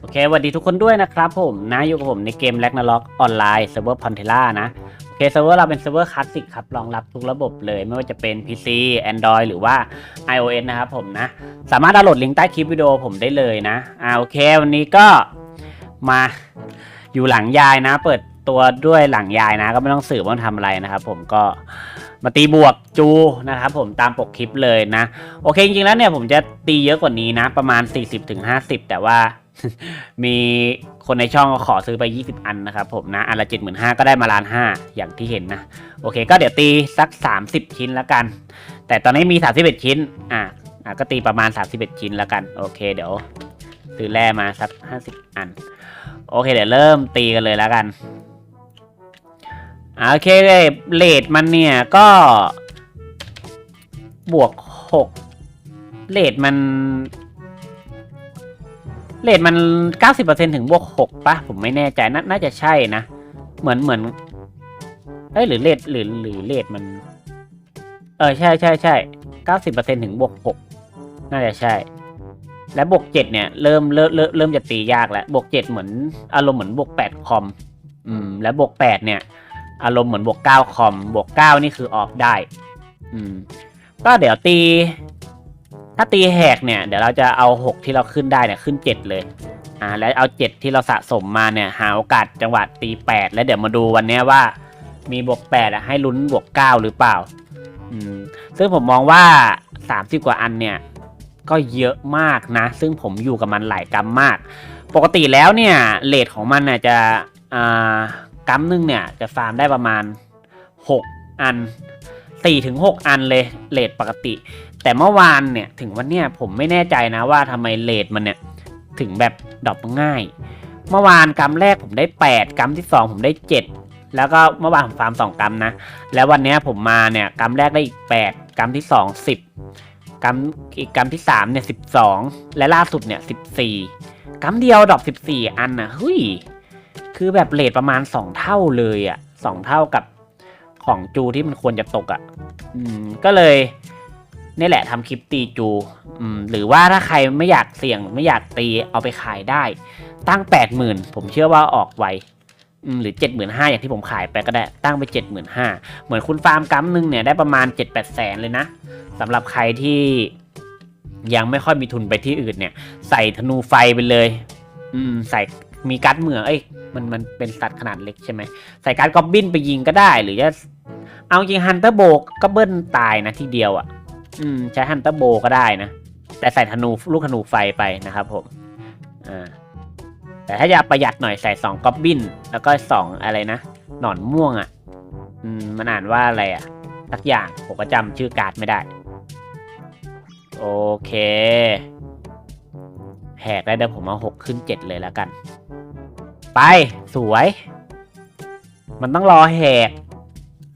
โอเคสวัสดีทุกคนด้วยนะครับผมนะอยู่กับผมในเกม r a g n a r o k ออนไลน์เซิร์ฟเวอร์พอนเทล่านะโอเคเซิร์ฟเวอร์เราเป็นเซิร์ฟเวอร์คลาสสิกครับรองรับทุกระบบเลยไม่ว่าจะเป็น PC Android หรือว่า iOS นะครับผมนะ สามารถดาวน์โหลดลิงก์ใต้คลิปวิดีโอผมได้เลยนะอ่าโอเค วันนี้ก็มาอยู่หลังยายนะ เปิด ตัวด้วยหลังยายนะ ก็ไม่ต้องสืบว่าทำอะไรนะครับ ผมก็มาตีบวกจูนะครับผมตามปกคลิปเลยนะ โอเคจริงๆแล้วเนี่ยผมจะตีเยอะกว่านี้นะ ประมาณ 40-50 แต่ว่ามีคนในช่องขอซื้อไป 20 อันนะครับผมนะ อันละ 75,000 ก็ได้มาล้านห้าอย่างที่เห็นนะ โอเค ก็เดี๋ยวตีสัก 30 ชิ้นแล้วกัน แต่ตอนนี้มี 31 ชิ้น อะอะก็ตีประมาณ 31 ชิ้นแล้วกัน โอเค เดี๋ยวซื้อแร่มาสัก 50 อัน โอเค เดี๋ยวเริ่มตีกันเลยแล้วกัน โอเคเลยเรทมันเนี่ยก็ บวกหกเลทมันเลทมันเก้าสิบเปอร์เซ็นถึงบวกหกปะผมไม่แน่ใจนน่าจะใช่นะ เหมือนเหมือนเอ้ยหรือเลทหรือหรือเลทมัน เออใช่ใช่ใช่เก้าสิบเปอร์เซ็นถึงบวกหกน่าจะใช่ และบวกเจ็ดเนี่ยเริ่มเริ่มเริ่มเริ่มจะตียากแล้วบวกเจ็ดเหมือนอารมณ์เหมือนบวกแปดคอม อืม และบวกแปดเนี่ย อารมณ์เหมือนบวกเก้าคอมบวกเก้านี่คือออฟได้ อืม ก็เดี๋ยวตี ถ้าตีแหกเนี่ย เดี๋ยวเราจะเอาหกที่เราขึ้นได้เนี่ยขึ้นเจ็ดเลย อ่า แล้วเอาเจ็ดที่เราสะสมมาเนี่ย หาโอกาสจังหวะตีแปดแล้วเดี๋ยวมาดูวันนี้ว่า มีบวกแปดอะให้ลุ้นบวกเก้าหรือเปล่า อืม ซึ่งผมมองว่าสามสิบกว่าอันเนี่ยก็เยอะมากนะ ซึ่งผมอยู่กับมันหลายกรัมมาก ปกติแล้วเนี่ยเลทของมันน่ะจะอ่า กัมหนึงเนี่ยจะฟาร์มได้ประมาณ 6 อัน4-6ถึง6อันเลยเลทปกติ แต่เมื่อวานเนี่ยถึงวันเนี่ยผมไม่แน่ใจนะว่าทำไมเลทมันเนี่ยถึงแบบดรอปง่าย เมื่อวานกัมแรกผมได้ 8 กัมที่ 2 ผมได้ 7 แล้วก็เมื่อวานผมฟาร์ม 2 กัมนะ แล้ววันเนี้ยผมมาเนี่ยกัมแรกได้อีก 8 กัมที่ 2 10 กัมอีกกัมที่3เนี่ย12 และล่าสุดเนี่ย14 กัมเดียวดรอป14 อันนะเฮ้ย คือแบบเลทประมาณ 2 เท่าเลยอะ่ะสองเท่ากับของจูที่มันควรจะตกอะ่ะอืมก็เลยนี่แหละทำคลิปตีจูอืมหรือว่าถ้าใครไม่อยากเสี่ยงไม่อยากตีเอาไปขายได้ ตั้ง 80,000 ผมเชื่อว่าออกไวอืมหรือ 75,000อย่างที่ผมขายไปก็ได้ตั้งไป 75,000 เหมือนคุณฟาร์มกัมหนึงเนี่ยได้ประมาณ 7-8แสนเลยนะสำหรับใครที่ยังไม่ค่อยมีทุนไปที่อื่นเนี่ย ใส่ธนูไฟไปเลย อืม ใส่ มีการ์ดเหมืองเอ้ยมันมันเป็นสัตว์ขนาดเล็กใช่ไหมใส่การ์ดกอบบินไปยิงก็ได้ หรือจะเอาจริงฮันเตอร์โบก็เบิ้ลตายนะทีเดียวอะ่ะ อืมใช้ฮันเตอร์โบก็ได้นะ แต่ใส่ธนูลูกธนูไฟไปนะครับผมอ่าแต่ถ้าอยากประหยัดหน่อยใส่สองกอบบินแล้วก็สองอะไรนะหนอนม่วงอะ่ะ อืมมันอ่านว่าอะไรอะ่ะสักอย่างผมก็จำชื่อการ์ดไม่ได้ โอเค แหกแล้เดี๋ยวผมเอาหกขึ้นเจ็ดเลยแล้วกัน ไปสวย มันต้องรอแหก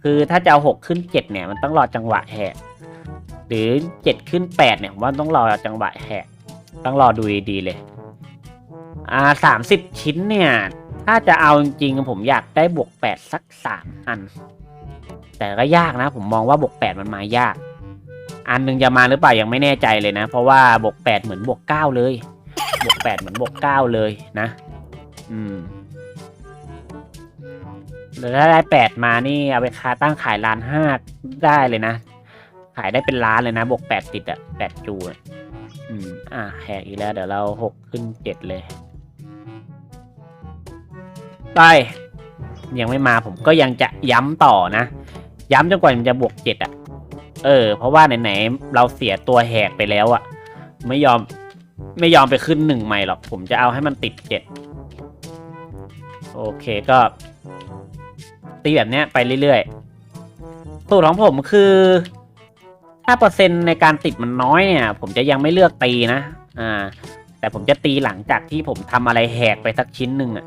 คือถ้าจะเอาหกขึ้นเจ็ดเนี่ย มันต้องรอจังหวะแหก หรือเจ็ดขึ้นแปดเนี่ยผมว่าต้องรอจังหวะแหก ต้องรอดูดีเลย อ่าสามสิบชิ้นเนี่ย ถ้าจะเอาจริงๆผมอยากได้บวกแปดสักสามอัน แต่ก็ยากนะ ผมมองว่าบวกแปดมันมายากอันหนึ่งจะมาหรือเปล่ายังไม่แน่ใจเลยนะ เพราะว่าบวกแปดเหมือนบวกเก้าเลย บวกแปดเหมือนบวกเก้าเลยนะ อืมแล้วถ้าได้แปดมานี่เอาไปคาตั้งขายล้านห้าได้เลยนะ ขายได้เป็นล้านเลยนะ บวกแปดติดอะแปดจูอะอืม อะแหกอีกแล้ว เดี๋ยวเราหกขึ้นเจ็ดเลย ไป ยังไม่มาผมก็ยังจะย้ำต่อนะ ย้ำจนกว่ามันจะบวกเจ็ดอะเออ เพราะว่าไหนๆเราเสียตัวแหกไปแล้วอะไม่ยอม ไม่ยอมไปขึ้นหนึ่งใหม่หรอก ผมจะเอาให้มันติดเจ็ดโอเคก็ ตีแบบเนี้ยไปเรื่อยๆ สูตรของผมคือถ้าเปอร์เซ็นต์ในการติดมันน้อยเนี่ย ผมจะยังไม่เลือกตีนะ อ่า แต่ผมจะตีหลังจากที่ผมทำอะไรแหกไปสักชิ้นหนึ่งอะ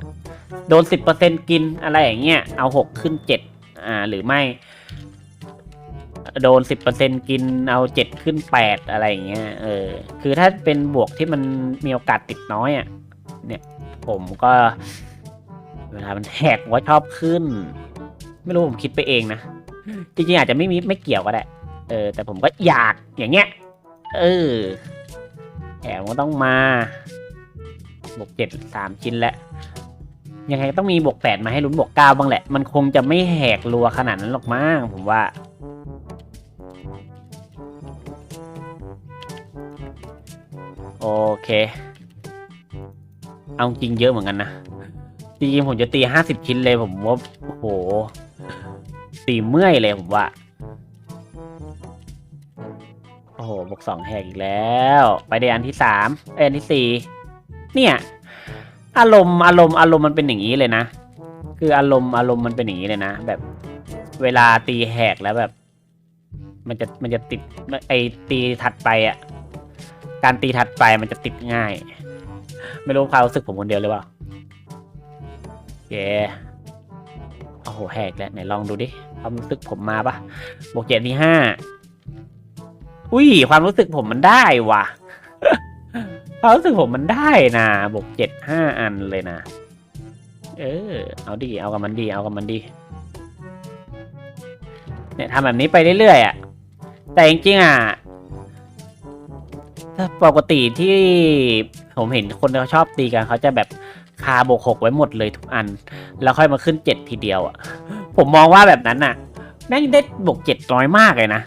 โดนสิบเปอร์เซ็นกินอะไรอย่างเงี้ย เอาหกขึ้นเจ็ดอ่า หรือไม่ โดนสิบเปอร์เซ็นกินเอาเจ็ดขึ้นแปดอะไรอย่างเงี้ยเออคือถ้าเป็นบวกที่มันมีโอกาสติดน้อยอะ่ะเนี่ยผมก็ เวลามันแหกว่าชอบขึ้น ไม่รู้ผมคิดไปเองนะ จริงๆอาจจะไม่มีไม่เกี่ยวก็ได้เออ แต่ผมก็อยากอย่างเงี้ย เออแหมมันต้องมาบวกเจ็ดสามชิ้นแล้วยังไงต้องมีบวกแปดมาให้ลุ้นบวกเก้าบ้างแหละ มันคงจะไม่แหกรัวขนาดนั้นหรอกมั้งผมว่า โอเค เอาจริงเยอะเหมือนกันนะ จริงๆผมจะตีห้าสิบชิ้นเลยผมว่าโอ้โหตีเมื่อยเลยผมว่า โอ้โหบวกสองแหกอีกแล้ว ไปในอันที่สามเอ,อันที่สี่เนี่ย อารมณ์อารมณ์อารมณ์มันเป็นอย่างนี้เลยนะ คืออารมณ์อารมณ์มันเป็นอย่างนี้เลยนะ แบบเวลาตีแหกแล้วแบบ มันจะมันจะติดไอตีถัดไปอะ การตีถัดไปมันจะติดง่าย ไม่รู้ความรู้สึกผมคนเดียวหรือเปล่าโอเคโอ้โหแหกแล้วไหนลองดูดิความรู้สึกผมมาปะบวกเจ็ดที่ห้าอุ้ยความรู้สึกผมมันได้ว่ะความรู้สึกผมมันได้นะบวกเจ็ดห้าอันเลยนะ เออ เอาดีเอากับมันดีเอากับมันดี เนี่ยทำแบบนี้ไปเรื่อยๆอะแต่จริงๆอะ ถ้าปกติที่ผมเห็นคนเขาชอบตีกันเขาจะแบบคาบวกหกไว้หมดเลยทุกอัน แล้วค่อยมาขึ้นเจ็ดทีเดียวอะ ผมมองว่าแบบนั้นน่ะ แม่งได้บวกเจ็ดน้อยมากเลยนะ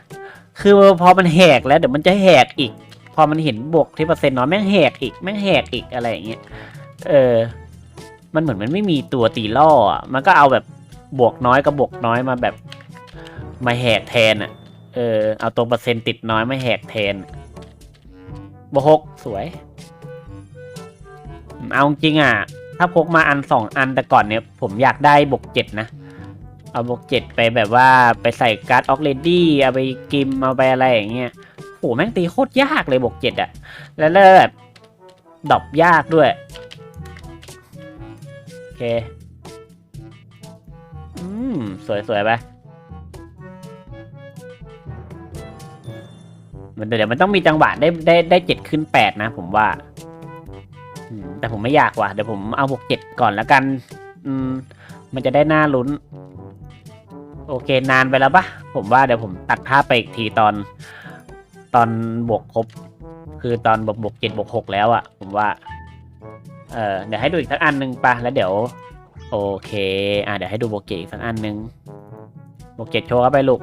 คือพอมันแหกแล้วเดี๋ยวมันจะแหกอีก พอมันเห็นบวกที่เปอร์เซ็นต์น้อยแม่งแหกอีกแม่งแหกอีกอะไรอย่างเงี้ย เออ มันเหมือนมันไม่มีตัวตีล่ออะ มันก็เอาแบบบวกน้อยกับบวกน้อยมาแบบมาแหกแทนอะ เออ เอาตัวเปอร์เซ็นต์ติดน้อยมาแหกแทน บวกหกสวย เอาจริงอะ ถ้าพกมาอันสองอันแต่ก่อนเนี่ย ผมอยากได้บวกเจ็ดนะ เอาบวกเจ็ดไปแบบว่าไปใส่การ์ดออกเลดี้เอาไปกิมเอาไปอะไรอย่างเงี้ยโหแม่งตีโคตรยากเลยบวกเจ็ดอะ แล้วแบบดอปยากด้วย โอเค อืม สวยสวยไป มันเดี๋ยวมันต้องมีจังหวะได้ได้ได้เจ็ดขึ้นแปดนะ ผมว่าแต่ผมไม่อยากว่ะเดี๋ยวผมเอาบวกเจ็ดก่อนแล้วกัน อืม มันจะได้หน่าลุ้น โอเคนานไปแล้วปะผมว่าเดี๋ยวผมตัดภาพไปอีกทีตอน ตอนบวกครบ คือตอนบวกบวกเจ็ดบวกหกแล้วอะผมว่า เออเดี๋ยวให้ดูอีกสักอันหนึ่งปะแล้วเดี๋ยว โอเค อะเดี๋ยวให้ดูบวกเจ็ดอีกสักอันหนึ่งบวกเจ็ดโชว์เข้าไปลูก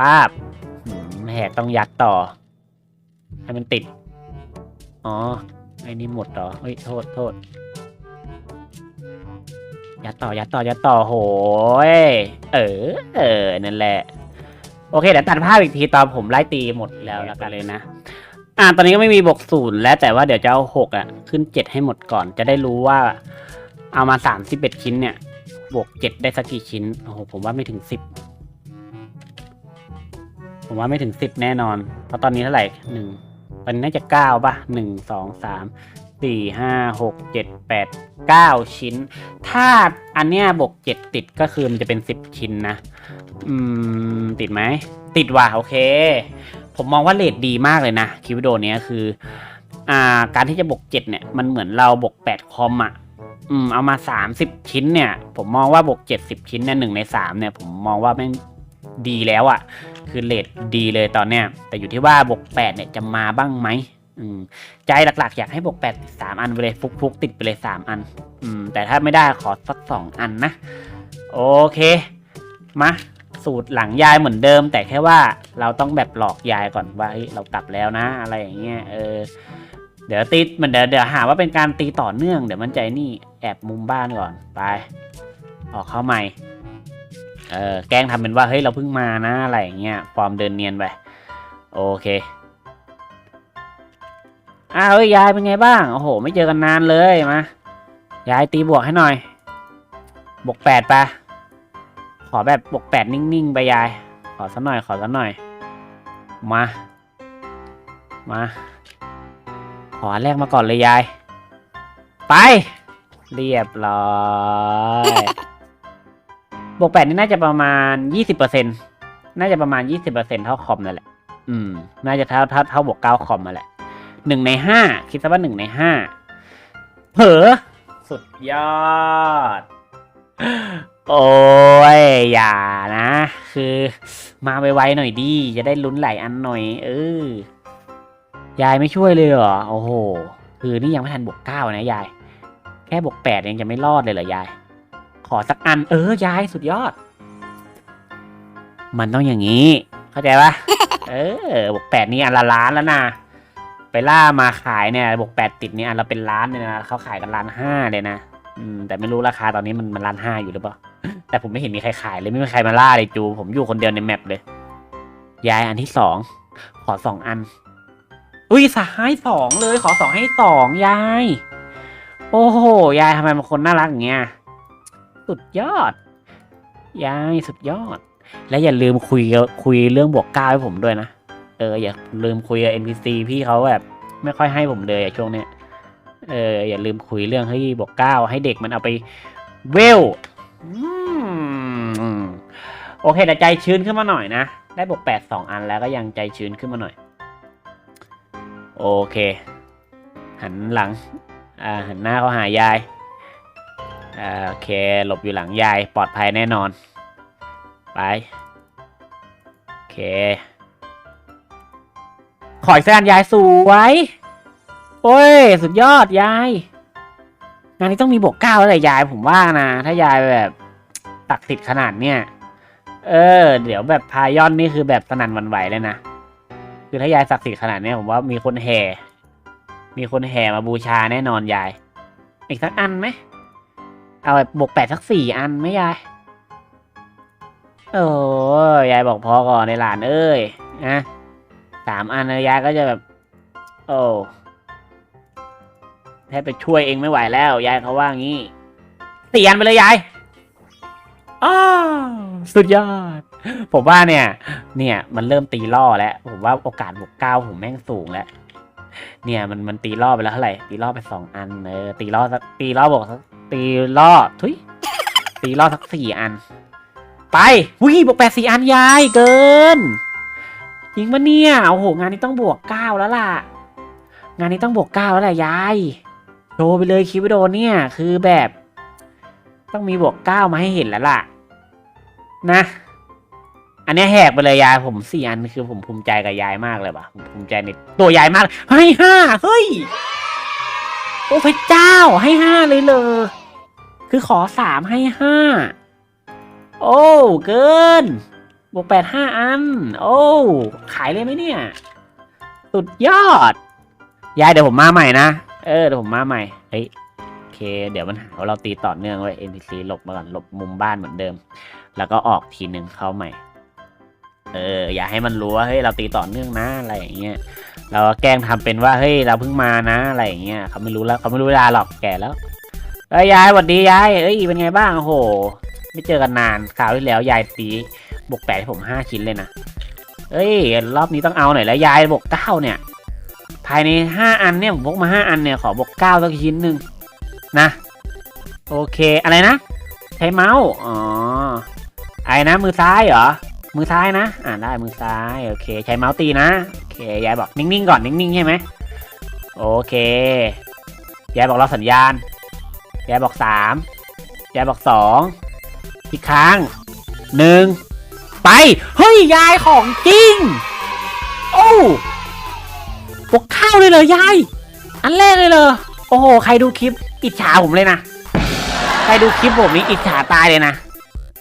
ป้าบ หืมแหกต้องยัดต่อ ให้มันติด อ๋อ ไอ้นี่หมดเหรอ เฮ้ย โทษ โทษ ยัดต่อ ยัดต่อ ยัดต่อ โหยเออ เออ นั่นแหละ โอเค เดี๋ยวตัดภาพอีกทีตอนผมไล่ตีหมดแล้วแล้วกันเลยนะ อ่า ตอนนี้ก็ไม่มีบวกศูนย์แล้วแต่ว่าเดี๋ยวจะเอาหกอะ ขึ้นเจ็ดให้หมดก่อน จะได้รู้ว่า เอามาสามสิบเอ็ดชิ้นเนี่ย บวกเจ็ดได้สักกี่ชิ้น โอ้โห ผมว่าไม่ถึงสิบ ผมว่าไม่ถึงสิบแน่นอน เพราะตอนนี้เท่าไหร่หนึ่งตอนนี้น่าจะเก้าป่ะหนึ่งสองสามสี่ห้าหกเจ็ดแปดเก้าชิ้น ถ้าอันเนี้ยบวกเจ็ดติดก็คือมันจะเป็นสิบชิ้นนะ อืม ติดไหม ติดว่ะโอเค ผมมองว่าเลทดีมากเลยนะคลิปวิดีโอเนี้ยคือ อ่า การที่จะบวกเจ็ดเนี่ย มันเหมือนเราบวกแปดคอมอะอืม เอามาสามสิบชิ้นเนี่ย ผมมองว่าบวกเจ็ดสิบชิ้นเนี่ยหนึ่งในสามเนี่ย ผมมองว่าแม่งดีแล้วอะ คือเลทดีเลยตอนเนี้ยแต่อยู่ที่ว่าบวกแปดเนี่ยจะมาบ้างไหมอืมใจหลักๆ อยากให้บวกแปดติดสามอันไปเลยฟุกๆ ติดไปเลยสามอันอืมแต่ถ้าไม่ได้ขอสักสองอันนะ โอเค มาสูตรหลังยายเหมือนเดิม แต่แค่ว่าเราต้องแบบหลอกยายก่อนว่าเฮ้ยเรากลับแล้วนะ อะไรอย่างเงี้ยเออเดี๋ยวตีมันเดี๋ยวเดี๋ยวหาว่าเป็นการตีต่อเนื่องเดี๋ยวมันใจนี่แอบมุมบ้านก่อนไป ออกเข้าใหม่ เออแกล้งทำเป็นว่าเฮ้ยเราเพิ่งมานะอะไรอย่างเงี้ยฟอร์มเดินเนียนไปโอเคอ้าวเอ้ยยายเป็นไงบ้างโอ้โห ไม่เจอกันนานเลยมายายตีบวกให้หน่อย บวกแปดไปะขอแบบบวกแปดนิ่งๆไปยาย ขอสักหน่อยขอสักหน่อย มา มา ขอแรกมาก่อนเลยยาย ไป เรียบร้อย บวกแปดนี่น่าจะประมาณยี่สิบเปอร์เซ็นน่าจะประมาณยี่สิบเปอร์เซ็นเท่าคอมนั่นแหละ อืม น่าจะเท่าเท่าเท่าบวกเก้าคอมมาแหละหนึ่งในห้าคิดซะว่าหนึ่งในห้าเผลอสุดยอด โอ้ย อย่านะ คือมาไวๆหน่อยดี จะได้ลุ้นหลายอันหน่อย เออยายไม่ช่วยเลยเหรอ โอ้โห คือนี่ยังไม่ทันบวกเก้านะยาย แค่บวกแปดยังจะไม่รอดเลยเหรอยาย ขอสักอัน เออยายสุดยอด มันต้องอย่างนี้ เข้าใจปะเออบวกแปดนี่อันละล้านแล้วนะไปล่ามาขายเนี่ยบวกแปดติดเนี่ยอันละเป็นล้านเลยนะเขาขายกันล้านห้าเลยนะอืมแต่ไม่รู้ราคาตอนนี้มันมันล้านห้าอยู่หรือเปล่าแต่ผมไม่เห็นมีใครขายเลยไม่มีใครมาล่าเลยจู ผมอยู่คนเดียวในแมปเลยยายอันที่สองขอสองอัน อุ้ยสายสองเลย ขอสองให้สองยาย โอ้โหยายทำไมเป็นคนน่ารักอย่างเงี้ย สุดยอดยายสุดยอด และอย่าลืมคุยคุยเรื่องบวกเก้าให้ผมด้วยนะ เออ อย่าลืมคุยกับ NPC พี่เขาแบบ ไม่ค่อยให้ผมเลยอะช่วงเนี้ยเออ อย่าลืมคุยเรื่องให้บวกเก้าให้เด็กมันเอาไปเวลโอเคแต่ใจชื้นขึ้นมาหน่อยนะ ได้บวกแปดสองอันแล้วก็ยังใจชื้นขึ้นมาหน่อย โอเค หันหลัง อ่า หันหน้าเขาหายาย โอเค หลบอยู่หลังยายปลอดภัยแน่นอน ไป โอเค ขออีกสักอันยายสวยโอ้ย สุดยอดยาย งานนี้ต้องมีบวกเก้าแล้วแหละยายผมว่านะ ถ้ายายแบบตักติดขนาดเนี้ยเออ เดี๋ยวแบบพายอนนี่คือแบบสนั่นหวันไหวเลยนะ คือถ้ายายศักดิ์สิทธิ์ขนาดนี้ผมว่ามีคนแห่ มีคนแห่มาบูชาแน่นอนยาย อีกสักอันไหม เอาแบบบวกแปดสักสี่อันไหมยาย โอ้ยายบอกพอก่อนในหลานเอ้ยนะสามอันนะยายก็จะแบบ โอ้แทบไปช่วยเองไม่ไหวแล้ว ยายเขาว่างี้สี่อันไปเลยยายอ้าสุดยอด ผมว่าเนี่ย เนี่ย มันเริ่มตีล่อแล้ว ผมว่าโอกาสบวกเก้าผมแม่งสูงแล้วเนี่ยมันมันตีล่อไปแล้วเท่าไหร่ตีล่อไปสองอันเออตีล่อสักตีล่อบวกสัก ตีล่อทุยตีล่อสักสี่อัน ไปวิ่งบวกแปดสี่อันยายเกินจริงปะเนี่ยโอ้โหงานนี้ต้องบวกเก้าแล้วล่ะ งานนี้ต้องบวกเก้าแล้วแหละยายโชว์ไปเลยคลิปวิดีโอเนี่ยคือแบบ ต้องมีบวกเก้ามาให้เห็นแล้วล่ะ นะ อันนี้แหกไปเลยยายผมสี่อันคือผมภูมิใจกับยายมากเลยว่ะผมภูมิใจในตัวยายมากให้ห้าเฮ้ย โอ้พระเจ้าให้ห้าเลยเลย คือขอสามให้ห้า โอ้ เกิน บวกแปดห้าอัน โอ้ ขายเลยไหมเนี่ย สุดยอด ยายเดี๋ยวผมมาใหม่นะ เออเดี๋ยวผมมาใหม่ เฮ้ยโอเค เดี๋ยวมันหาว่าเราตีต่อเนื่องไว้ NPC หลบมาก่อนหลบมุมบ้านเหมือนเดิม แล้วก็ออกทีหนึ่งเข้าใหม่ เอออย่าให้มันรู้ว่าเฮ้ยเราตีต่อเนื่องนะอะไรอย่างเงี้ยเราแกล้งทำเป็นว่าเฮ้ยเราเพิ่งมานะอะไรอย่างเงี้ยเขาไม่รู้แล้วเขาไม่รู้เวลาหรอกแก่แล้วเอ้ยยายสวัสดียายเอ้ยเป็นไงบ้างโอ้โห ไม่เจอกันนานคราวที่แล้วยายตีบวกแปดให้ผมห้าชิ้นเลยนะเอ้ย รอบนี้ต้องเอาหน่อยแล้วยายบวกเก้าเนี่ย ภายในห้าอันเนี่ยผมพกมาห้าอันเนี่ยขอบวกเก้าสักชิ้นหนึ่งนะโอเคอะไรนะ ใช้เมาส์อ๋อไอ้นะมือซ้ายเหรอ มือซ้ายนะ อ่าได้มือซ้ายโอเคใช้เมาส์ตีนะโอเคยายบอกนิ่งๆก่อนนิ่งๆใช่ไหมโอเคยายบอกเราสัญญาณยายบอกสามยายบอกสองอีกครั้งหนึ่งไปเฮ้ยยายของจริงโอ้ปกข้าวเลยเหรอยาย อันแรกเลยเหรอโอ้โหใครดูคลิปอิจฉาผมเลยนะใครดูคลิปผมนี่อิจฉาตายเลยนะ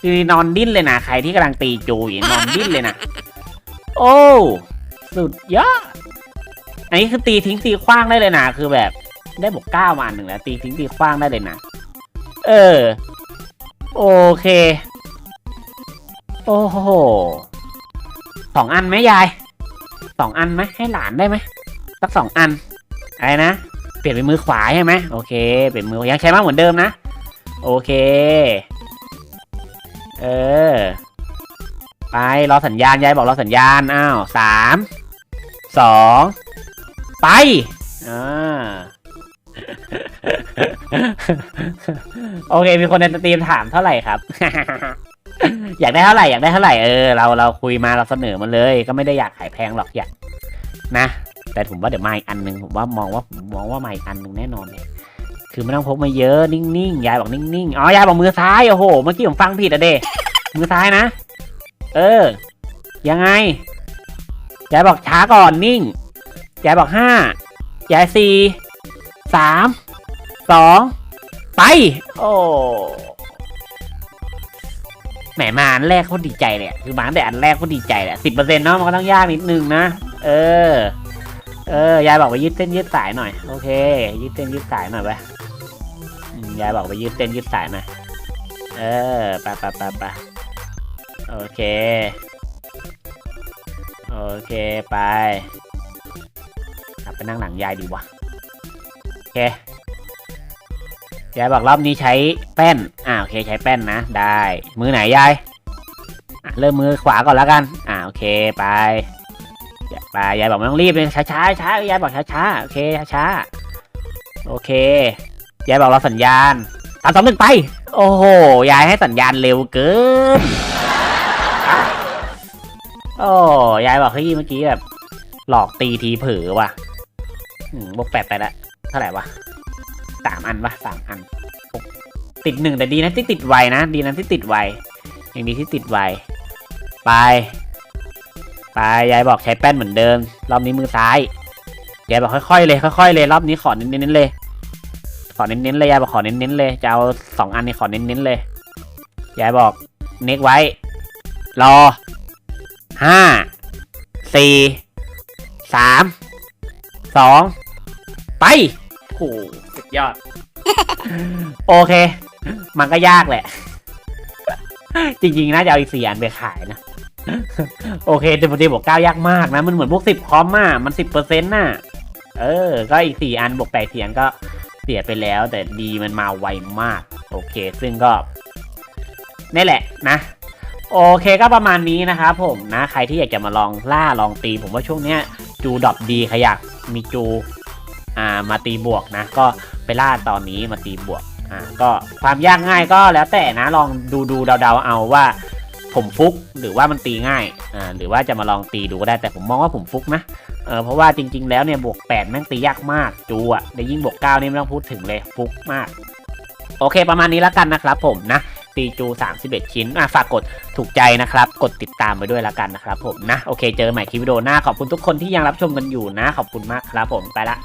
คือนอนดิ้นเลยนะใครที่กำลังตีจูอยู่นอนดิ้นเลยนะโอ้สุดยอดอันนี้คือตีทิ้งตีคว้างได้เลยนะคือแบบ ได้บวกเก้ามาหนึ่งแล้วตีทิ้งตีคว้างได้เลยนะเออ โอเค โอ้โหสองอันไหมยายสองอันไหมให้หลานได้ไหมสักสองอันอะไรนะเปลี่ยนเป็นมือขวาใช่ไหมโอเค เปลี่ยนมือยังใช้มากเหมือนเดิมนะ โอเค เออ ไปรอสัญญาณยายบอกรอสัญญาณ อ้าวสามสองไป อ่า โอเค มีคนในสตรีมถามเท่าไหร่ครับ อยากได้เท่าไหร่อยากได้เท่าไหร่เออเราเราคุยมาเราเสนอมาเลย ก็ไม่ได้อยากขายแพงหรอกอยากนะ แต่ผมว่าเดี๋ยวมาอีกอันหนึ่งผมว่ามองว่าผมมองว่ามาอีกอันหนึ่งแน่นอนเลย คือไม่ต้องพกมาเยอะนิ่งๆยายบอกนิ่งๆอ๋อยายบอกมือซ้ายโอ้โหเมื่อกี้ผมฟังผิดอะเดมือซ้ายนะ เออ ยังไงยายบอกช้าก่อนนิ่งยายบอกห้ายายสี่สามสองไป โอ้แหมมาอันแรกเขาดีใจเลยคือมาตั้งแต่อันแรกเขาดีใจแหละสิบเปอร์เซ็นต์เนาะมันก็ต้องยากนิดนึงนะ เออ เออ ยายบอกไปยืดเส้นยืดสายหน่อย โอเค ยืดเส้นยืดสายหน่อยไป ยายบอกไปยืดเส้นยืดสายหน่อยเออไปไปไปไปโอเค โอเคไปกลับไปนั่งหลังยายดีวะโอเค ยายบอกรอบนี้ใช้แป้น อ่าโอเคใช้แป้นนะ ได้ มือไหนยายเริ่มมือขวาก่อนแล้วกัน อ่าโอเคไปไปยายบอกไม่ต้องรีบเลยช้าช้าช้ายายบอกช้าช้าโอเคช้าช้าโอเค ยายบอกเราสัญญาณสามสองหนึ่งไป โอ้โห ยายให้สัญญาณเร็วเกิน โอ้ยายบอกเฮ้ยเมื่อกี้แบบ หลอกตีทีเผลอว่ะบวกแปดไปละเท่าไหร่วะสามอันวะสามอัน ติดหนึ่งแต่ดีนะที่ติดไวนะ ดีนะที่ติดไวอย่างดีที่ติดไว ไป ไป ยายบอกใช้แป้นเหมือนเดิม รอบนี้มือซ้าย ยายบอกค่อยๆเลย ค่อยๆเลย รอบนี้ขอเน้นๆเลย ขอเน้นๆเลยยายบอกขอเน้นๆเลยจะเอาสองอันนี้ขอเน้นๆเลยยายบอกเน็กไว้ รอห้าสี่สามสองไปโอ้โหสุดยอด โอเค มันก็ยากแหละ จริงๆน่าจะเอาอีกสี่อันไปขายนะ โอเคเดมเดบวกเก้ายากมากนะ มันเหมือนพวกสิบคอมอะมันสิบเปอร์เซ็นต์น่ะ เออ ก็อีกสี่อันบวกแปดสี่อันก็ เสียไปแล้วแต่ดีมันมาไวมาก โอเค ซึ่งก็นี่แหละนะโอเคก็ประมาณนี้นะครับผมนะใครที่อยากจะมาลองล่าลองตี ผมว่าช่วงเนี้ยจูดอปดีใครอยากมีจูอ่ามาตีบวกนะ ก็ไปล่าตอนนี้มาตีบวกอ่าก็ความยากง่ายก็แล้วแต่นะลองดูดูเดาๆเอาว่า ผมฟุกหรือว่ามันตีง่ายอ่าหรือว่าจะมาลองตีดูก็ได้แต่ผมมองว่าผมฟุกนะเออเพราะว่าจริง ๆ แล้วเนี่ยบวก8แม่งตียากมากจูอะได้ยิ่งบวก9นี่ไม่ต้องพูดถึงเลยฟุกมาก โอเคประมาณนี้แล้วกันนะครับผมนะตีจู 31 ชิ้นอะฝากกดถูกใจนะครับ กดติดตามไปด้วยแล้วกันนะครับผมนะ โอเค เจอกันใหม่คลิปวิดีโอหน้า ขอบคุณทุกคนที่ยังรับชมกันอยู่นะ ขอบคุณมากครับผม ไปละ